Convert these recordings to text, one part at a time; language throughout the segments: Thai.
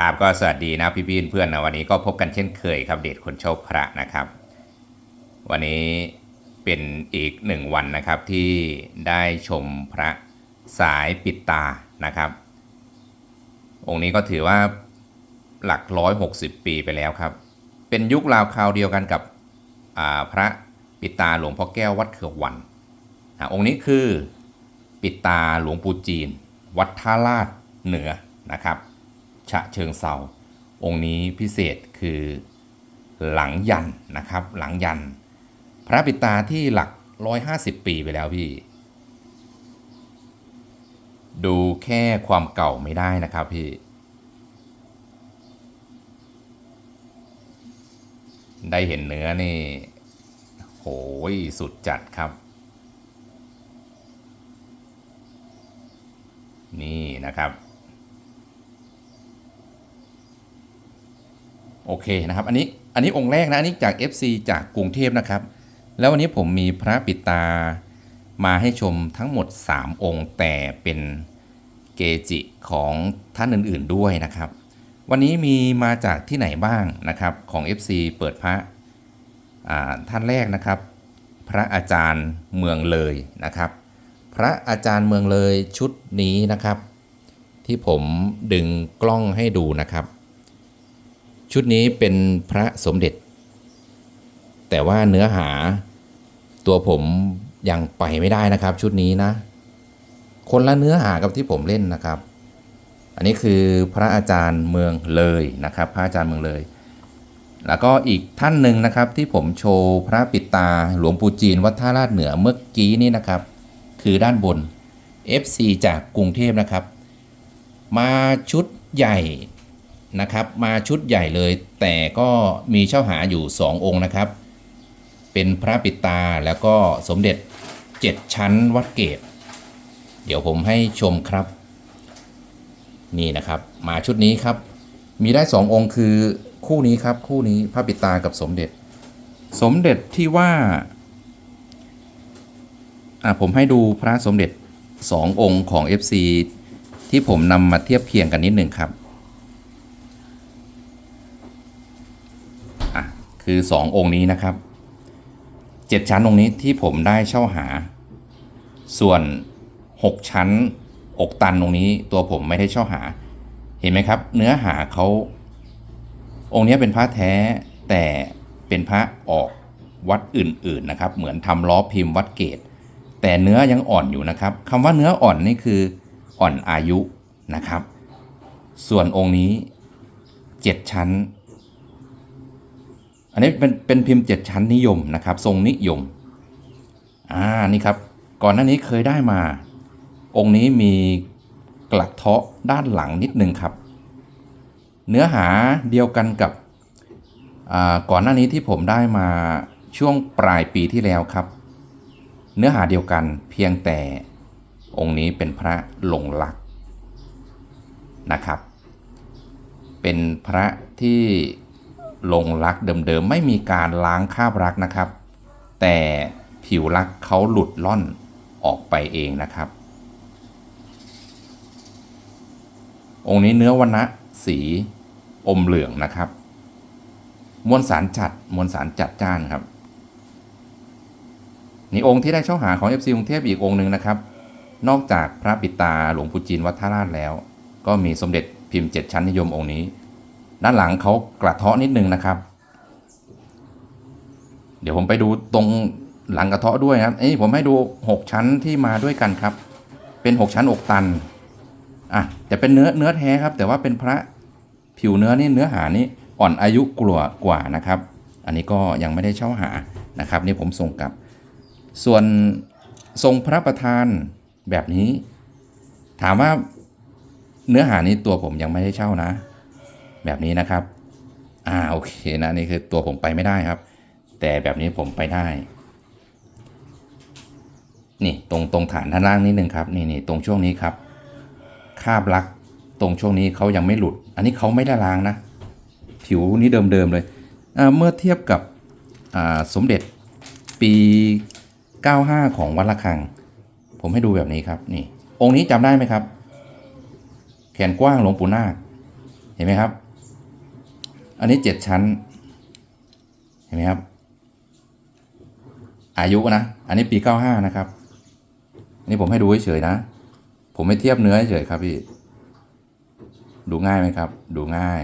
ครับก็สวัสดีนะพี่พี่เพื่อนนะวันนี้ก็พบกันเช่นเคยครับเดชคนโชคพระนะครับ วันนี้เป็นอีกหนึ่งวันนะครับที่ได้ชมพระสายปิดตานะครับ องค์นี้ก็ถือว่าหลักร้อยหกสิบปีไปแล้วครับ เป็นยุคราวคราวเดียวกันกับพระปิดตาหลวงพ่อแก้ววัดเขือวันอะองค์นี้คือปิดตาหลวงปู่จีน วัดท่าลาดเหนือนะครับ ฉะเชิงเซาองค์นี้พิเศษคือหลังยันนะครับ หลังยัน พระปิตาที่หลัก 150 ปีไปแล้วพี่ ดูแค่ความเก่าไม่ได้นะครับพี่ ได้เห็นเนื้อนี่ โหยสุดจัดครับ นี่นะครับ โอเคนะครับ อันนี้อันนี้องค์แรกนะอันนี้จาก FC จากกรุงเทพนะครับ แล้ววันนี้ผมมีพระปิตามาให้ชมทั้งหมด 3 องค์ แต่เป็นเกจิของท่านอื่นๆด้วยนะครับ วันนี้มีมาจากที่ไหนบ้างนะครับของ FC เปิดพระท่านแรกนะครับ พระอาจารย์เมืองเลยนะครับ พระอาจารย์เมืองเลยชุดนี้นะครับ ที่ผมดึงกล้องให้ดูนะครับ ชุดนี้เป็นพระสมเด็จ แต่ว่าเนื้อหาตัวผมยังไปไม่ได้นะครับ ชุดนี้นะ คนละเนื้อหากับที่ผมเล่นนะครับ อันนี้คือพระอาจารย์เมืองเลยนะครับ พระอาจารย์เมืองเลย แล้วก็อีกท่านหนึ่งนะครับที่ผมโชว์พระปิดตาหลวงปู่จีนวัดท่าลาดเหนือเมื่อกี้นี้นะครับ คือด้านบน FC จากกรุงเทพนะครับ มาชุดใหญ่ นะครับ มาชุดใหญ่เลย แต่ก็มีเช่าหาอยู่ 2 องค์นะครับ เป็นพระปิตาแล้วก็สมเด็จ 7 ชั้นวัดเกตเดี๋ยวผมให้ชมครับ นี่นะครับมาชุดนี้ครับ มีได้ 2 องค์คือคู่นี้ครับ คู่นี้พระปิตากับสมเด็จ สมเด็จที่ว่าอะผมให้ดูพระสมเด็จ 2 องค์ของ FC ที่ผมนำมาเทียบเคียงกันนิดหนึ่งครับอะ คือ 2 องค์นี้นะครับ 7 ชั้นองค์นี้ที่ผมได้เช่าหา ส่วน 6 ชั้นอกตันตรงนี้ตัวผมไม่ได้เช่าหา เห็นไหมครับ เนื้อหาเขาองค์นี้เป็นพระแท้แต่เป็นพระออกวัดอื่นๆนะครับ เหมือนทำล้อพิมพ์วัดเกตแต่เนื้อยังอ่อนอยู่นะครับคำว่าเนื้ออ่อนนี่คืออ่อนอายุนะครับ ส่วนองค์นี้ 7 ชั้น อันนี้เป็นเป็นพิมพ์ 7 ชั้นนิยมนะครับ ทรงนิยม อ่า นี่ครับ ก่อนหน้านี้เคยได้มา องค์นี้มีกระเทาะด้านหลังนิดนึงครับ เนื้อหาเดียวกันกับอ่าก่อนหน้านี้ที่ผมได้มาช่วงปลายปีที่แล้วครับ เนื้อหาเดียวกันเพียงแต่องค์นี้เป็นพระหลงรักนะครับ เป็นพระที่ ลงรักเดิมๆ ไม่มีการล้างคาบรักนะครับ แต่ผิวรักเขาหลุดล่อนออกไปเองนะครับ องค์นี้เนื้อวรรณะสีอมเหลืองนะครับ มวลสารจัดมวลสารจัดจ้านครับ นี่องค์ที่ได้เช่าหาของ FC กรุงเทพอีกองค์หนึ่งนะครับ นอกจากพระปิตาหลวงปู่จีนวัดท่าราชแล้ว ก็มีสมเด็จพิมพ์เจ็ดชั้นนิยมองค์นี้ ด้านหลังเขากระเทาะนิดนึงนะครับ เดี๋ยวผมไปดูตรงหลังกระเทาะด้วยครับเอ้ยผมให้ดู 6 ชั้นที่มาด้วยกันครับ เป็น 6 ชั้นอกตันอะแต่เป็นเนื้อเนื้อแท้ครับ แต่ว่าเป็นพระผิวเนื้อนี่เนื้อหานี่อ่อนอายุกลัวกว่านะครับ อันนี้ก็ยังไม่ได้เช่าหานะครับ นี่ผมส่งกลับ ส่วนทรงพระประธานแบบนี้ ถามว่าเนื้อหานี้ตัวผมยังไม่ได้เช่านะ แบบนี้นะครับ อ่าโอเคนะนี่คือตัวผมไปไม่ได้ครับ แต่แบบนี้ผมไปได้ นี่ตรงตรงฐานด้านล่างนิดนึงครับนี่นี่ตรงช่วงนี้ครับ คาบลักตรงช่วงนี้เขายังไม่หลุด อันนี้เขาไม่ได้ล้างนะ ผิวนี้เดิมๆเลยอ่าเมื่อเทียบกับอ่าสมเด็จปี 95 ของวัดระฆัง ผมให้ดูแบบนี้ครับนี่ องค์นี้จำได้ไหมครับ แขนกว้างหลวงปู่นาคเห็นไหมครับ อันนี้เจ็ดชั้น เห็นไหมครับ อายุนะ อันนี้ปีเก้าห้านะครับนนี้ผมให้ดูเฉยๆนะ ผมไม่เทียบเนื้อเฉยครับพี่ ดูง่ายไหมครับ ดูง่าย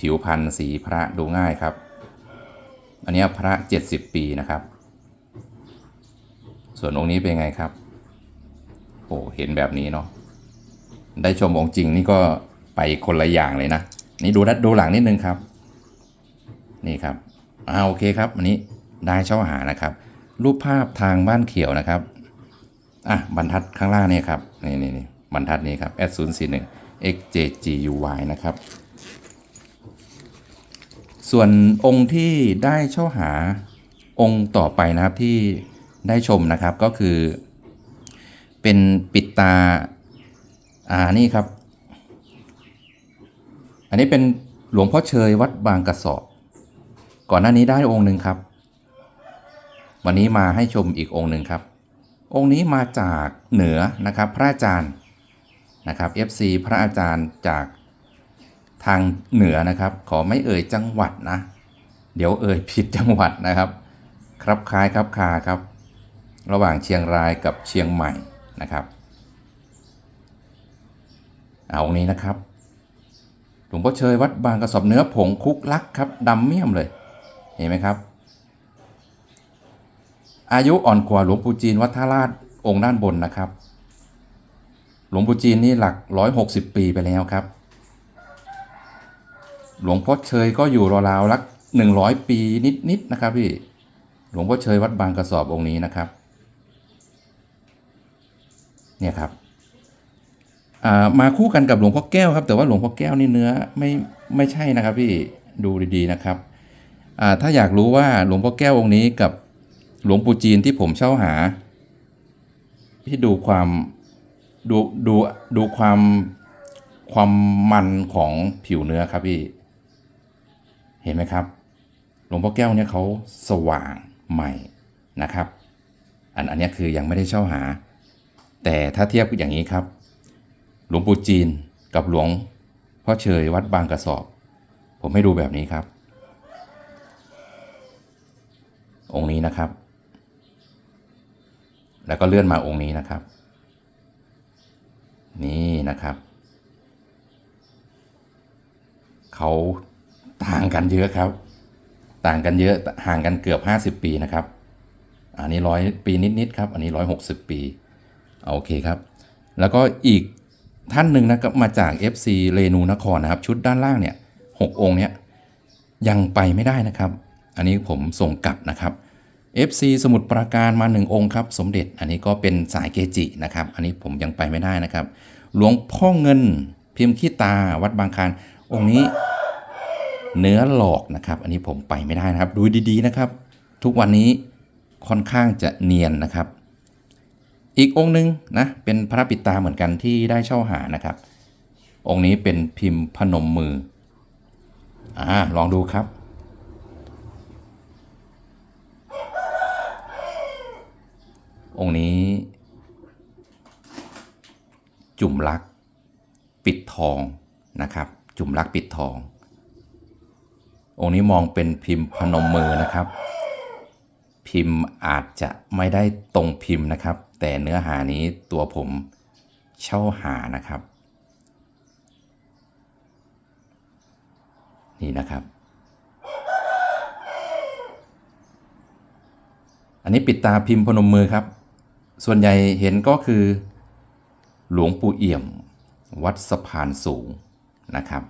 ผิวพันธ์สีพระดูง่ายครับ อันนี้พระเจ็ดสิบปีนะครับ ส่วนองค์นี้เป็นไงครับ โอ้เห็นแบบนี้เนาะ ได้ชมองค์จริงนี่ก็ไปคนละอย่างเลยนะ นี่ดูด้านดูหลังนิดนึงครับ นี่ครับอ่าโอเคครับอันนี้ได้เช่าหานะครับ รูปภาพทางบ้านเขียวนะครับอะบรรทัดข้างล่างนี่ครับนี่นี่นี่บรรทัดนี้ครับ s 0 4 1 xjguy นะครับ ส่วนองค์ที่ได้เช่าหาองค์ต่อไปนะครับที่ได้ชมนะครับก็คือ เป็นปิดตาอ่านี่ครับ อันนี้เป็นหลวงพ่อเชยวัดบางกระสอบ ก่อนหน้านี้ได้องค์หนึ่งครับ วันนี้มาให้ชมอีกองค์หนึ่งครับ องค์นี้มาจากเหนือนะครับพระอาจารย์นะครับ FC พระอาจารย์จากทางเหนือนะครับ ขอไม่เอ่ยจังหวัดนะ เดี๋ยวเอ่ยผิดจังหวัดนะครับ ครับคล้ายครับคาครับ ระหว่างเชียงรายกับเชียงใหม่นะครับ เอาองค์นี้นะครับ หลวงพ่อเชยวัดบางกระสอบเนื้อผงคุกลักครับดำเมี่ยมเลย เห็นไหมครับ อายุอ่อนกว่าหลวงปู่จีนวัดท่าลาดองค์ด้านบนนะครับ หลวงปู่จีนนี่หลัก 160 ปีไปแล้วครับ หลวงพ่อเชยก็อยู่ราวๆลัก100 ปีนิดๆนะครับพี่ หลวงพ่อเชยวัดบางกระสอบองค์นี้นะครับ เนี่ยครับ มาคู่กันกับหลวงพ่อแก้วครับ แต่ว่าหลวงพ่อแก้วนี่เนื้อไม่ไม่ใช่นะครับพี่ดูดีๆนะครับถ้าอยากรู้ว่าหลวงพ่อแก้วองค์นี้กับหลวงปู่จีนที่ผมเช่าหา พี่ดูความดูดูดูความความมันของผิวเนื้อครับพี่ เห็นไหมครับ หลวงพ่อแก้วเนี่ยเขาสว่างใหม่นะครับ อันอันนี้คือยังไม่ได้เช่าหา แต่ถ้าเทียบอย่างนี้ครับ หลวงปู่จีนกับหลวงพ่อเชยวัดบางกระสอบ ผมให้ดูแบบนี้ครับ องค์นี้นะครับ แล้วก็เลื่อนมาองค์นี้นะครับ นี่นะครับเขาต่างกันเยอะครับ ต่างกันเยอะห่างกันเกือบ 50 ปีนะครับ อันนี้ร้อยปีนิดๆครับ อันนี้ร้อยหกสิบปีเอาโอเคครับ แล้วก็อีก ท่านหนึ่งนะครับมาจาก FC เรนูนครนะครับ ชุดด้านล่างเนี่ยหกองค์เนี่ยยังไปไม่ได้นะครับ อันนี้ผมส่งกลับนะครับ FC สมุทรปราการมาหนึ่งองค์ครับ สมเด็จอันนี้ก็เป็นสายเกจินะครับ อันนี้ผมยังไปไม่ได้นะครับ หลวงพ่อเงินพิมพ์ขี้ตาวัดบางคานองค์นี้เนื้อหลอกนะครับ อันนี้ผมไปไม่ได้นะครับ ดูดีๆนะครับ ทุกวันนี้ค่อนข้างจะเนียนนะครับ อีกองค์หนึ่งนะเป็นพระปิตาเหมือนกันที่ได้เช่าหานะครับ องค์นี้เป็นพิมพ์พนมมืออ่าลองดูครับ องค์นี้ จุ่มลัก ปิดทองนะครับ จุ่มลักปิดทอง องค์นี้มองเป็นพิมพ์พนมมือนะครับ พิมพ์อาจจะไม่ได้ตรงพิมพ์นะครับ แต่เนื้อหานี้ตัวผมเช่าหานะครับ นี่นะครับ อันนี้ปิดตาพิมพ์พนมมือครับ ส่วนใหญ่เห็นก็คือ หลวงปู่เอี่ยม วัดสะพานสูงนะครับ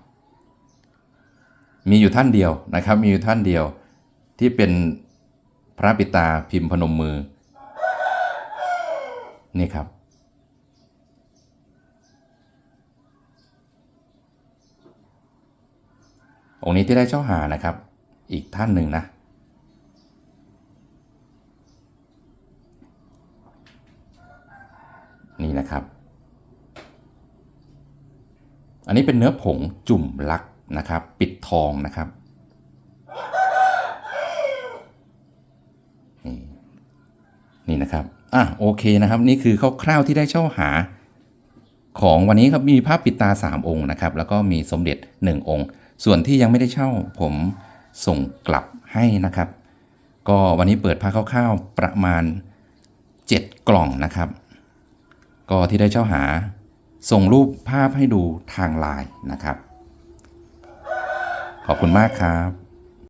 มีอยู่ท่านเดียวนะครับ มีอยู่ท่านเดียวที่เป็น พระปิตาพิมพ์พนมมือ นี่ครับ องค์นี้ที่ได้เช่าหานะครับ อีกท่านหนึ่งนะ นี่นะครับ อันนี้เป็นเนื้อผงจุ่มลักนะครับ ปิดทองนะครับ นี่ นะครับอะโอเคนะครับ นี่คือคร่าวๆที่ได้เช่าหา ของวันนี้ครับมีพระปิดตา 3 องค์นะครับ แล้วก็มีสมเด็จ 1 องค์ ส่วนที่ยังไม่ได้เช่าผมส่งกลับให้นะครับ ก็วันนี้เปิดพระคร่าวๆประมาณ 7 กล่องนะครับ ก็ที่ได้เช่าหา ส่งรูปภาพให้ดูทางไลน์นะครับ ขอบคุณมากครับ